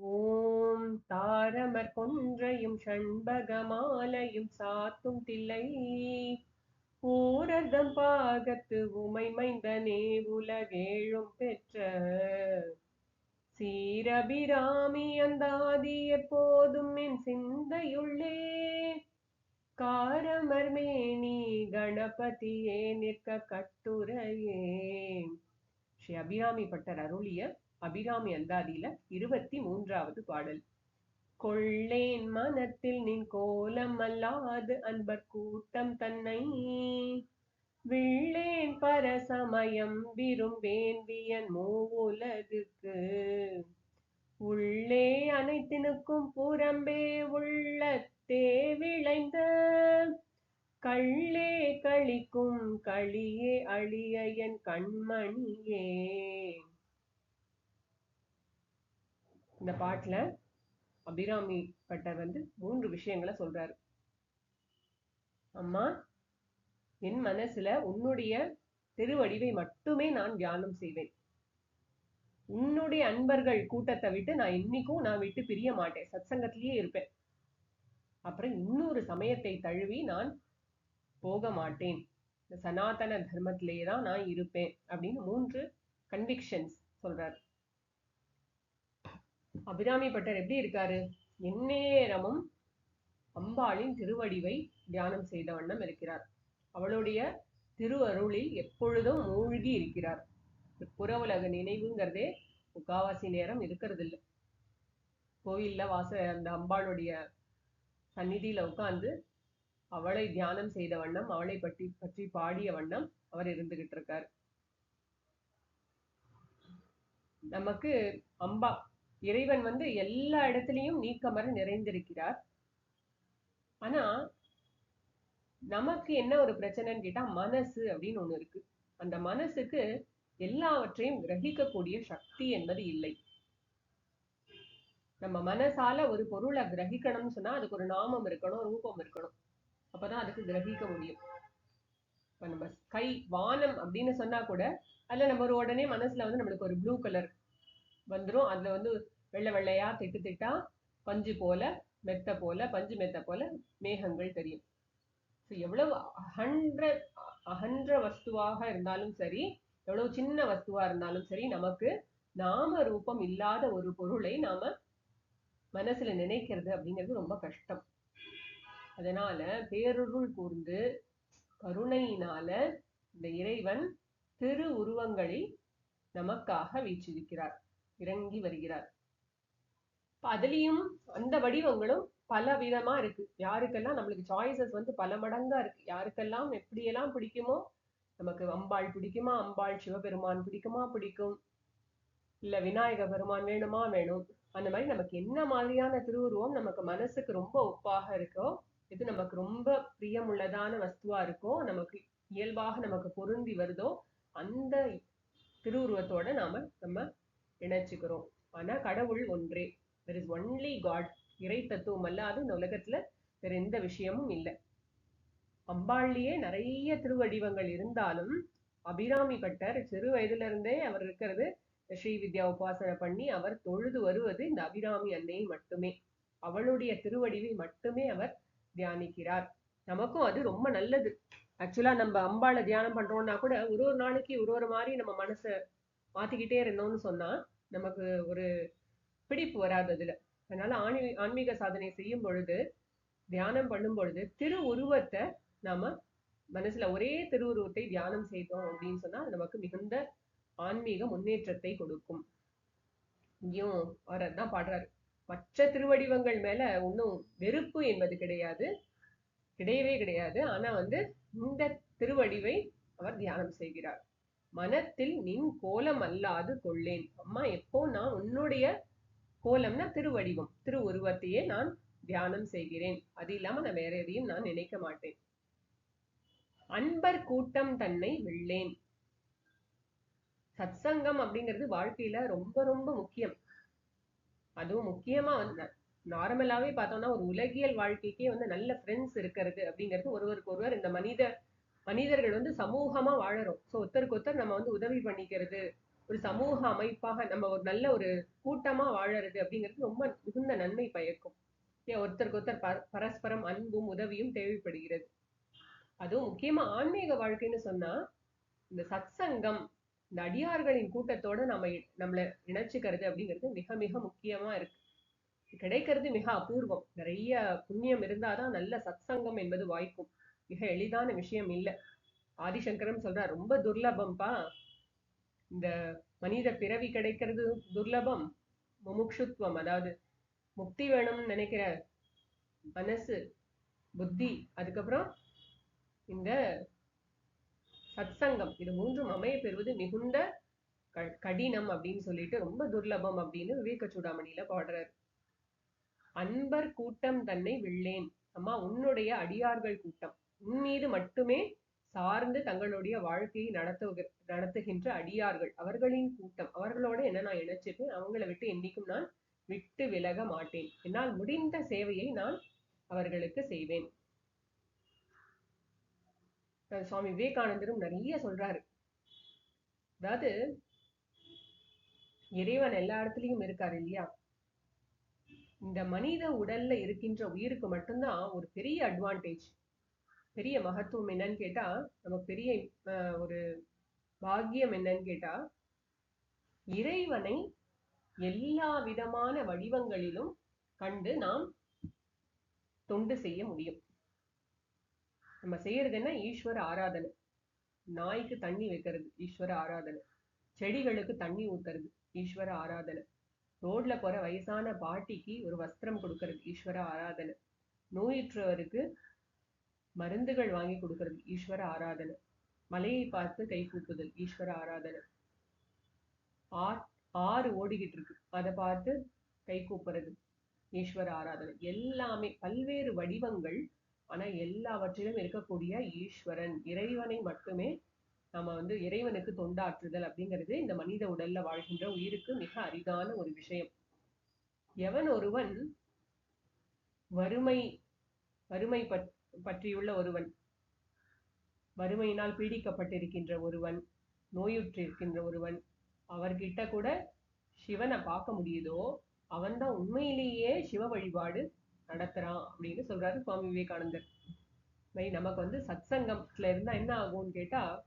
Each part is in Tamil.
ஓம் தாரமர் கொன்றையும் ஷண்பகமாலையும் சாத்தும் தில்லை. ஊரதம் பாகத்து உமை மைந்தனே உலகேழும் பெற்ற சீரபிராமி அந்தாதி எப்போதும் என் சிந்தையுள்ளே. காரமர்மேனி கணபதியே நிற்க கட்டுரையே. ஸ்ரீ அபிராமி பட்டர் அருளிய அபிராமி அந்தாதியில இருபத்தி மூன்றாவது பாடல். கொள்ளேன் மனத்தில் நின் கோலம் அல்லாது அன்பர் கூட்டம் தன்னை. விள்ளேன் பரசமயம் விரும்பேன் வியன் மூவுலகுக்கு. உள்ளே அனைத்தினுக்கும் புறம்பே உள்ளத்தே விளைந்த. கள்ளே கழிக்கும் களியே அழிய என் கண்மணியே. இந்த பாட்டுல அபிராமி பட்டர் வந்து மூன்று விஷயங்களை சொல்றாரு. அம்மா என் மனசுல உன்னுடைய திருவடிவை மட்டுமே நான் தியானம் செய்வேன். உன்னுடைய அன்பர்கள் கூட்டத்தை விட்டு நான் இன்னைக்கும் நான் விட்டு பிரிய மாட்டேன். சத்சங்கத்திலேயே இருப்பேன். அப்புறம் இன்னொரு சமயத்தை தழுவி நான் போக மாட்டேன். இந்த சனாதன தர்மத்திலேயே தான் நான் இருப்பேன் அப்படின்னு மூன்று கன்விக்ஷன்ஸ் சொல்றாரு. அபிராமி பட்டர் எப்படி இருக்காரு? எந்நேரமும் அம்பாளின் திருவடிவை தியானம் செய்த வண்ணம் இருக்கிறார். அவளுடைய திருவருளில் எப்பொழுதும் மூழ்கி இருக்கிறார். புற உலக நினைவுங்கிறதே முக்காவாசி நேரம் இருக்கிறது இல்லை வாச அந்த அம்பாளுடைய சந்நிதியில் உட்கார்ந்து அவளை தியானம் செய்த வண்ணம் அவளை பற்றி பற்றி பாடிய வண்ணம் அவர் இருந்துகிட்டு இருக்கார் நமக்கு அம்பா இறைவன் வந்து எல்லா இடத்துலையும் நீக்கமர நிறைந்திருக்கிறார். ஆனா நமக்கு என்ன ஒரு பிரச்சனைன்னு கேட்டா மனசு அப்படின்னு ஒண்ணு இருக்கு. அந்த மனசுக்கு எல்லாவற்றையும் கிரகிக்கக்கூடிய சக்தி என்பது இல்லை. நம்ம மனசால ஒரு பொருளை கிரகிக்கணும்னு சொன்னா அதுக்கு ஒரு நாமம் இருக்கணும் ரூபம் இருக்கணும். அப்பதான் அதுக்கு கிரகிக்க முடியும். இப்ப நம்ம ஸ்கை வானம் அப்படின்னு சொன்னா கூட அதுல நம்ம ஒரு உடனே மனசுல வந்து நம்மளுக்கு ஒரு ப்ளூ கலர் வந்துரும். அதுல வந்து வெள்ளை வெள்ளையா திட்டு திட்டா பஞ்சு போல மெத்த போல பஞ்சு மெத்த போல மேகங்கள் தெரியும். ஸோ எவ்வளவு அகன்ற அகன்ற வஸ்துவாக இருந்தாலும் சரி எவ்வளவு சின்ன வஸ்துவா இருந்தாலும் சரி நமக்கு நாம ரூபம் இல்லாத ஒரு பொருளை நாம மனசுல நினைக்கிறது அப்படிங்கிறது ரொம்ப கஷ்டம். அதனால பேருருள் கூர்ந்து கருணையினால இந்த இறைவன் திரு உருவங்களில் நமக்காக வீச்சிருக்கிறார் இறங்கி வருகிறார். அதுலயும் அந்த வடிவங்களும் பல விதமா இருக்கு. யாருக்கெல்லாம் நம்மளுக்கு சாய்ஸஸ் வந்து பல மடங்கா இருக்கு. யாருக்கெல்லாம் எப்படியெல்லாம் பிடிக்குமோ நமக்கு அம்பாள் பிடிக்குமா அம்பாள் சிவபெருமான் பிடிக்குமா பிடிக்கும். இல்ல விநாயக பெருமான் வேணுமா வேணும். அந்த மாதிரி நமக்கு என்ன மாதிரியான திருவுருவம் நமக்கு மனசுக்கு ரொம்ப ஒப்பாக இருக்கோ இது நமக்கு ரொம்ப பிரியமுள்ளதான வஸ்துவா இருக்கோ நமக்கு இயல்பாக நமக்கு பொருந்தி வருதோ அந்த திருவுருவத்தோட நாம நம்ம இணைச்சிக்கிறோம். ஆனா கடவுள் ஒன்றே. தெர் இஸ் ஒன்லி காட் இறை தத்துவம் அல்லாது இந்த உலகத்துல வேற எந்த விஷயமும் இல்லை. அம்பாள்லயே நிறைய திருவடிவங்கள் இருந்தாலும் அபிராமி பட்டர் சிறு வயதுல இருந்தே அவர் இருக்கிறது ஸ்ரீ வித்யா உபாசனை பண்ணி அவர் தொழுது வருவது இந்த அபிராமி அன்னையை மட்டுமே. அவளுடைய திருவடிவை மட்டுமே அவர் தியானிக்கிறார். நமக்கும் அது ரொம்ப நல்லது. ஆக்சுவலா நம்ம அம்பாளை தியானம் பண்றோம்னா கூட ஒரு ஒரு நாளைக்கு ஒரு ஒரு மாதிரி நம்ம மனசை மாத்திக்கிட்டே இருந்தோம்னு சொன்னா நமக்கு ஒரு பிடிப்பு வராது அதுல. அதனால ஆன்மீ ஆன்மீக சாதனை செய்யும் பொழுது தியானம் பண்ணும் பொழுது திரு உருவத்தை நாம மனசுல ஒரே திருவுருவத்தை தியானம் செய்தோம் அப்படின்னு சொன்னா அது நமக்கு மிகுந்த ஆன்மீக முன்னேற்றத்தை கொடுக்கும். இங்கேயும் அவர் அதான் பாடுறாரு. மற்ற திருவடிவங்கள் மேல ஒன்றும் வெறுப்பு என்பது கிடையாது. கிடையவே கிடையாது. ஆனா வந்து இந்த திருவடிவை அவர் தியானம் செய்கிறார். மனத்தில் நின் கோலம் அல்லாது கொள்ளேன். அம்மா எப்போ நான் உன்னுடைய கோலம்னா திருவடிவம். திரு உருவத்தையே நான் தியானம் செய்கிறேன். அது இல்லாம நான் வேற எதையும் நான் நினைக்க மாட்டேன். அன்பர் கூட்டம் தன்னை வெள்ளேன் சத்சங்கம் அப்படிங்கிறது வாழ்க்கையில ரொம்ப ரொம்ப முக்கியம். அதுவும் முக்கியமா வந்து நார்மலாவே பார்த்தோம்னா ஒரு உலகியல் வாழ்க்கைக்கே வந்து நல்ல ஃப்ரெண்ட்ஸ் இருக்கிறது அப்படிங்கிறது ஒருவருக்கு ஒருவர் இந்த மனித மனிதர்கள் வந்து சமூகமா வாழறோம். ஸோ ஒருத்தருக்கு ஒருத்தர் நம்ம வந்து உதவி பண்ணிக்கிறது ஒரு சமூக அமைப்பாக நம்ம ஒரு நல்ல ஒரு கூட்டமா வாழறது அப்படிங்கிறது ரொம்ப மிகுந்த நன்மை பயக்கும். ஏன் ஒருத்தருக்கு ஒருத்தர் பரஸ்பரம் அன்பும் உதவியும் தேவைப்படுகிறது. அதுவும் முக்கியமா ஆன்மீக வாழ்க்கைன்னு சொன்னா இந்த சத்சங்கம் இந்த அடியார்களின் கூட்டத்தோட நம்ம நம்மளை நம்மள இணைச்சுக்கிறது அப்படிங்கிறது மிக மிக முக்கியமா இருக்கு. கிடைக்கிறது மிக அபூர்வம். நிறைய புண்ணியம் இருந்தாதான் நல்ல சத்சங்கம் என்பது வாய்க்கும். மிக எளிதான விஷயம் இல்ல. ஆதிசங்கரம் சொல்றார் ரொம்ப துர்லபம்பா. இந்த மனித பிறவி கிடைக்கிறது துர்லபம் முமுக்ஷுத்வம் அதாவது முக்தி வேணும்னு நினைக்கிற மனசு புத்தி அதுக்கப்புறம் இந்த சத்சங்கம். இது மூன்றும் அமைய பெறுவது மிகுந்த க- கடினம் அப்படின்னு சொல்லிட்டு ரொம்ப துர்லபம் அப்படின்னு விவேக சூடாமணியில பாடுறாரு. அன்பர் கூட்டம் தன்னை வில்லேன். அம்மா உன்னுடைய அடியார்கள் கூட்டம். உன் மீது மட்டுமே சார்ந்து தங்களுடைய வாழ்க்கையை நடத்து நடத்துகின்ற அடியார்கள். அவர்களின் கூட்டம். அவர்களோட என்ன நான் இணைச்சிருக்கேன் அவங்கள விட்டு என்னைக்கும் நான் விட்டு விலக மாட்டேன். என்னால் முடிந்த சேவையை நான் அவர்களுக்கு செய்வேன். சுவாமி விவேகானந்தரும் நிறைய சொல்றாரு. அதாவது இறைவன் எல்லா இடத்துலயும் இருக்காரு இல்லையா? இந்த மனித உடல்ல இருக்கின்ற உயிருக்கு மட்டும்தான் ஒரு பெரிய அட்வான்டேஜ் பெரிய மகத்துவம் என்னன்னு கேட்டா நமக்கு பெரிய ஒரு பாக்கியம் என்னன்னு கேட்டா இறைவனை எல்லா விதமான வடிவங்களிலும் கண்டு நாம் தொண்டு செய்ய முடியும். நம்ம செய்யறது என்ன? ஈஸ்வர ஆராதனை. நாய்க்கு தண்ணி வைக்கிறது ஈஸ்வர ஆராதனை. செடிகளுக்கு தண்ணி ஊத்துறது ஈஸ்வர ஆராதனை. ரோட்ல போற வயசான பாட்டிக்கு ஒரு வஸ்திரம் கொடுக்கறது ஈஸ்வர ஆராதனை. நோயுற்றவருக்கு மருந்துகள் வாங்கி கொடுக்கறது. ஈஸ்வர ஆராதனை. மலையை பார்த்து கை கூப்புதல். ஈஸ்வர ஆராதனை. ஆ- ஆறு ஓடிக்கிட்டு இருக்கு. அதை பார்த்து கை கூப்புறது. ஈஸ்வர ஆராதனை. எல்லாமே பல்வேறு வடிவங்கள். ஆனா எல்லாவற்றிலும் இருக்கக்கூடிய ஈஸ்வரன். இறைவனை மட்டுமே நம்ம வந்து இறைவனுக்கு தொண்டாற்றுதல் அப்படிங்கிறது இந்த மனித உடல்ல வாழ்கின்ற உயிருக்கு மிக அரிதான ஒரு விஷயம். எவன் ஒருவன் வறுமை வறுமை பற்- பற்றியுள்ள ஒருவன். வறுமையினால் பீடிக்கப்பட்டிருக்கின்ற ஒருவன் நோயுற்றிருக்கின்ற ஒருவன் அவர்கிட்ட கூட சிவனை பார்க்க முடியுதோ அவன்தான் உண்மையிலேயே சிவ வழிபாடு நடத்துறான் அப்படின்னு சொல்றாரு சுவாமி விவேகானந்தர். மை நமக்கு வந்து சத்சங்கத்துல இருந்தா என்ன ஆகும்னு கேட்டா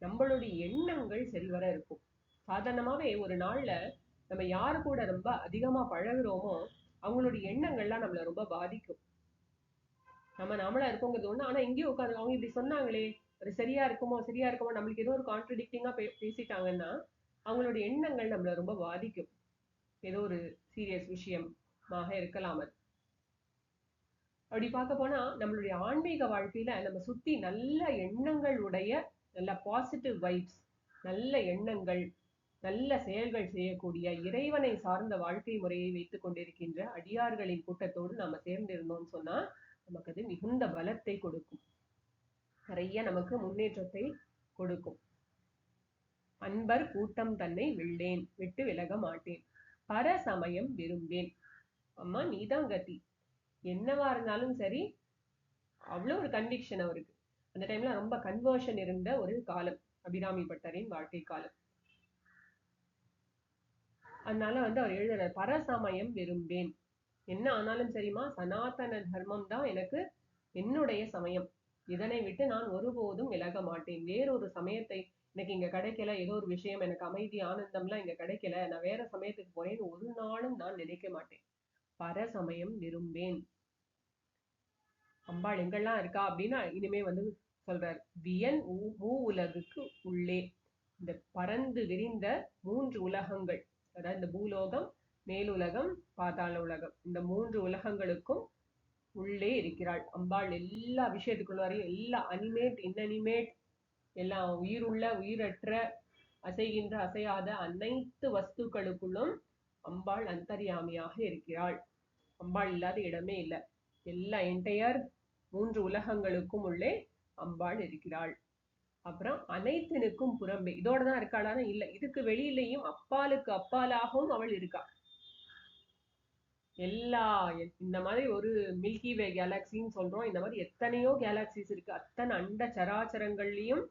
நம்மளுடைய எண்ணங்கள் செல்வர இருக்கும். சாதாரணமாவே ஒரு நாள்ல நம்ம யாரு கூட ரொம்ப அதிகமா பழகுறோமோ அவங்களுடைய எண்ணங்கள்லாம் நம்மள ரொம்ப பாதிக்கும். நம்ம நாமளா இருக்கோங்கிறது ஒண்ணு. ஆனா இங்கேயும் உட்காந்து அவங்க இப்படி சொன்னாங்களே அது சரியா இருக்குமோ சரியா இருக்குமோ நம்மளுக்கு ஏதோ ஒரு கான்ட்ரடிக்டிங்கா பேசிட்டாங்கன்னா அவங்களுடைய எண்ணங்கள் நம்மள ரொம்ப பாதிக்கும். ஏதோ ஒரு சீரியஸ் விஷயமாக இருக்கலாம் அது. அப்படி பார்க்க போனா நம்மளுடைய ஆன்மீக வாழ்க்கையில நம்ம சுத்தி நல்ல எண்ணங்கள் உடைய நல்ல பாசிட்டிவ் வைப்ஸ் நல்ல எண்ணங்கள் நல்ல செயல்கள் செய்யக்கூடிய இறைவனை சார்ந்த வாழ்க்கை முறையை வைத்துக் கொண்டிருக்கின்ற அடியார்களின் கூட்டத்தோடு நாம சேர்ந்திருந்தோம்னு சொன்னா நமக்கு அது மிகுந்த பலத்தை கொடுக்கும். நிறைய நமக்கு முன்னேற்றத்தை கொடுக்கும். அன்பர் கூட்டம் தன்னை விள்ளேன் விட்டு விலக மாட்டேன். பர சமயம் விரும்பேன். அம்மா நீதான் கத்தி என்னவா இருந்தாலும் சரி அவ்வளவு ஒரு கன்விக்ஷன் அவருக்கு. அந்த டைம்ல ரொம்ப கன்வர்ஷன் இருந்த ஒரு காலம் அபிராமி பட்டரின் வாழ்க்கை காலம். அதனால வந்து அவர் எழுதுறார் பரசமயம் விரும்பேன். என்ன ஆனாலும் சரிமா சனாதன தர்மம் தான் எனக்கு என்னுடைய சமயம். இதனை விட்டு நான் ஒருபோதும் விலக மாட்டேன். வேறொரு சமயத்தை எனக்கு இங்க கிடைக்கல. ஏதோ ஒரு விஷயம் எனக்கு அமைதி ஆனந்தம்லாம் இங்க கிடைக்கல. நான் வேற சமயத்துக்கு போறேன்னு ஒரு நாளும் நான் நினைக்க மாட்டேன். பர சமயம் விரும்பேன். அம்பாள் எங்கெல்லாம் இருக்கா அப்படின்னா இனிமே வந்து சொல்றார். வியன் மூ உலகுக்கு உள்ளே. இந்த பறந்து விரிந்த மூன்று உலகங்கள். அதாவது இந்த பூலோகம் மேலுலகம் பாதாள உலகம். இந்த மூன்று உலகங்களுக்கும் உள்ளே இருக்கிறாள். அம்பாள் எல்லா விஷயத்துக்குள்ளாரையும் எல்லா அனிமேட் இன்னனிமேட் எல்லா உயிருள்ள உயிரற்ற அசைகின்ற அசையாத அனைத்து வஸ்துக்களுக்குள்ளும் அம்பாள் அந்தரியாமியாக இருக்கிறாள். அம்பாள் இல்லாத இடமே இல்லை. எல்லா என்டையர் மூன்று உலகங்களுக்கும் உள்ளே அம்பாள் இருக்கிறாள். அப்புறம் அனைத்தினுக்கும் புறம்பே. இதோட தான் இருக்காளானா? இல்ல. இதுக்கு வெளியிலையும் அப்பாலுக்கு அப்பாலாகவும் அவள் இருக்கா? எல்லா இந்த மாதிரி ஒரு மில்கி வே கேலாக்சின்னு சொல்றோம். இந்த மாதிரி எத்தனையோ கேலாக்சிஸ் இருக்கு. அத்தனை அண்ட சராச்சரங்கள்லயும்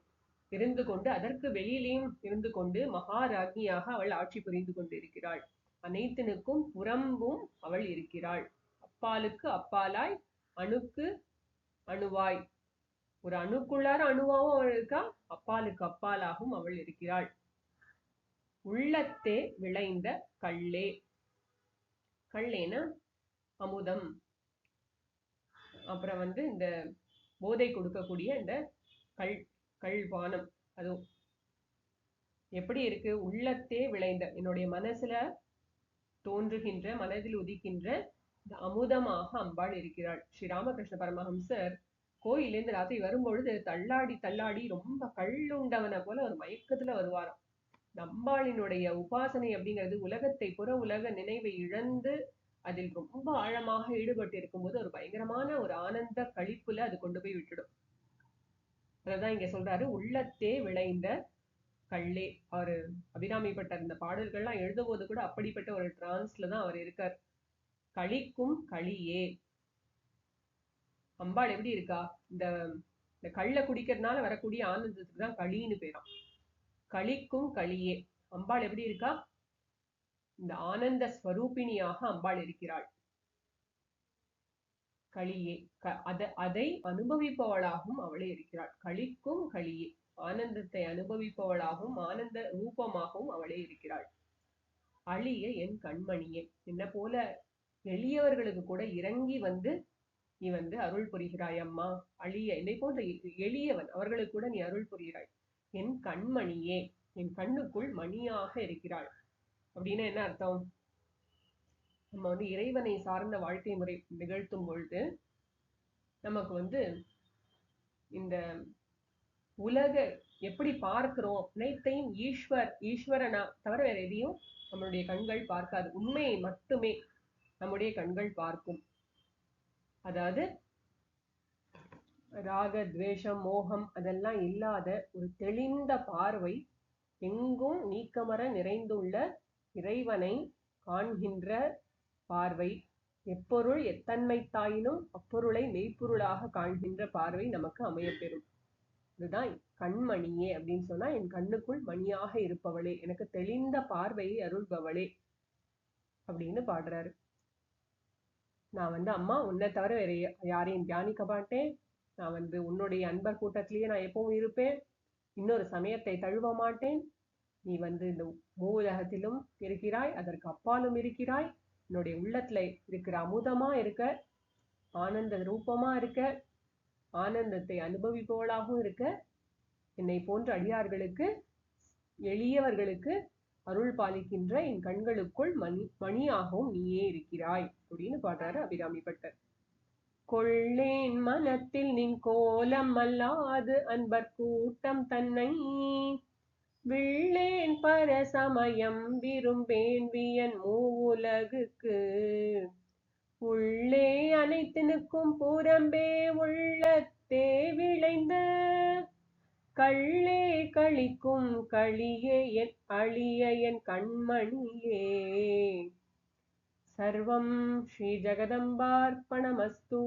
இருந்து கொண்டு அதற்கு வெளியிலேயும் இருந்து கொண்டு மகாராஜியாக அவள் ஆட்சி புரிந்து கொண்டிருக்கிறாள். அனைத்தினுக்கும் புறம்பும் அவள் இருக்கிறாள். அப்பாலுக்கு அப்பாலாய் அணுக்கு அணுவாய். ஒரு அணுக்குள்ளார அணுவாவும் அவள் இருக்கா? அப்பாலுக்கு அப்பாலாகவும் அவள் இருக்கிறாள். உள்ளத்தே விளைந்த கல்லே. கள்ளேனா அமுதம். அப்புறம் வந்து இந்த போதை கொடுக்கக்கூடிய இந்த கல் கல்பானம். அது எப்படி இருக்கு? உள்ளத்தே விளைந்த என்னுடைய மனசுல தோன்றுகின்ற மனதில் உதிக்கின்ற இந்த அமுதமாக அம்பாள் இருக்கிறாள். ஸ்ரீ ராமகிருஷ்ண பரமஹம்சர் கோயிலேருந்து ராத்திரி வரும்பொழுது தள்ளாடி தள்ளாடி ரொம்ப கல்லுண்டவனை போல ஒரு மயக்கத்துல வருவாராம். நம்பாளினுடைய உபாசனை அப்படிங்கிறது உலகத்தை புற உலக நினைவை இழந்து அதில் ரொம்ப ஆழமாக ஈடுபட்டு இருக்கும்போது ஒரு பயங்கரமான ஒரு ஆனந்த கழிப்புல அது கொண்டு போய் விட்டுடும். அதான் இங்க சொல்றாரு உள்ளத்தே விளைந்த கள்ளே. அவரு அபிராமிப்பட்ட இந்த பாடல்கள்லாம் எழுதும்போது கூட அப்படிப்பட்ட ஒரு டிரான்ஸ்ல தான் அவர் இருக்கார். களிக்கும் களியே அம்பாள் எப்படி இருக்கா? இந்த இந்த கள்ள குடிக்கிறதுனால வரக்கூடிய ஆனந்தத்துக்கு தான் களின்னு பேராம். களிக்கும் களியே அம்பாள் எப்படி இருக்கா? இந்த ஆனந்த ஸ்வரூபிணியாக அம்பாள் இருக்கிறாள். களியே அத அதை அனுபவிப்பவளாகவும் அவளே இருக்கிறாள். களிக்கும் களியே ஆனந்தத்தை அனுபவிப்பவளாகவும் ஆனந்த ரூபமாகவும் அவளே இருக்கிறாள். அழிய என் கண்மணியே. என்ன போல எளியவர்களுக்கு கூட இறங்கி வந்து நீ வந்து அருள் புரிகிறாய் அம்மா. அழிய என்னை போன்ற எளியவன் அவர்களுக்கு கூட நீ அருள் புரிகிறாய். என் கண்மணியே என் கண்ணுக்குள் மணியாக இருக்கிறாள். அப்படின்னா என்ன அர்த்தம்? நம்ம வந்து இறைவனை சார்ந்த வாழ்க்கை முறை நிகழ்த்தும் பொழுது நமக்கு வந்து இந்த உலக எப்படி பார்க்கிறோம் அனைத்தையும் ஈஸ்வர் ஈஸ்வரனா தவிர வேற எதையும் நம்மளுடைய கண்கள் பார்க்காது. உண்மையை மட்டுமே நம்முடைய கண்கள் பார்க்கும். அதாவது ராக துவேஷம் மோகம் அதெல்லாம் இல்லாத ஒரு தெளிந்த பார்வை எங்கும் நீக்கமர நிறைந்துள்ள இறைவனை காண்கின்ற பார்வை. எப்பொருள் எத்தன்மை தாயினும் அப்பொருளை மெய்ப்பொருளாக காண்கின்ற பார்வை நமக்கு அமையப்பெறும். இதுதான் கண்மணியே அப்படின்னு சொன்னா என் கண்ணுக்குள் மணியாக இருப்பவளே எனக்கு தெளிந்த பார்வையை அருள்பவளே அப்படின்னு பாடுறாரு. நான் வந்து அம்மா உன்னை தவிர வேற யாரையும் தியானிக்க மாட்டேன். நான் வந்து உன்னுடைய அன்பர் கூட்டத்திலேயே நான் எப்பவும் இருப்பேன். இன்னொரு சமயத்தை தழுவ மாட்டேன். நீ வந்து இந்த மூவுலகத்திலும் இருக்கிறாய் அதற்கு அப்பாலும் இருக்கிறாய். என்னுடைய உள்ளத்துல இருக்கிற அமுதமா இருக்க ஆனந்த ரூபமா இருக்க ஆனந்தத்தை அனுபவிப்பவளாகவும் இருக்க என்னை போன்ற அடியார்களுக்கு எளியவர்களுக்கு அருள் பாலிக்கின்ற என் கண்களுக்குள் மணி மணியாகவும் நீயே இருக்கிறாய் அப்படின்னு பாடுறாரு அபிராமி பட்டர். கொள்ளேன் மனத்தில் நின் கோலம் அல்லாது அன்பர் கூட்டம் தன்னை. விள்ளேன் பரசமயம் விரும்பேன் வியன் மூவுலகுக்கு. உள்ளே அனைத்து நிற்கும் புறம்பே உள்ளத்தே விளைந்த. கள்ளே கழிக்கும் களியே என் அழிய என் கண்மணியே. सर्वं श्रीजगदम्बार्पणमस्तु।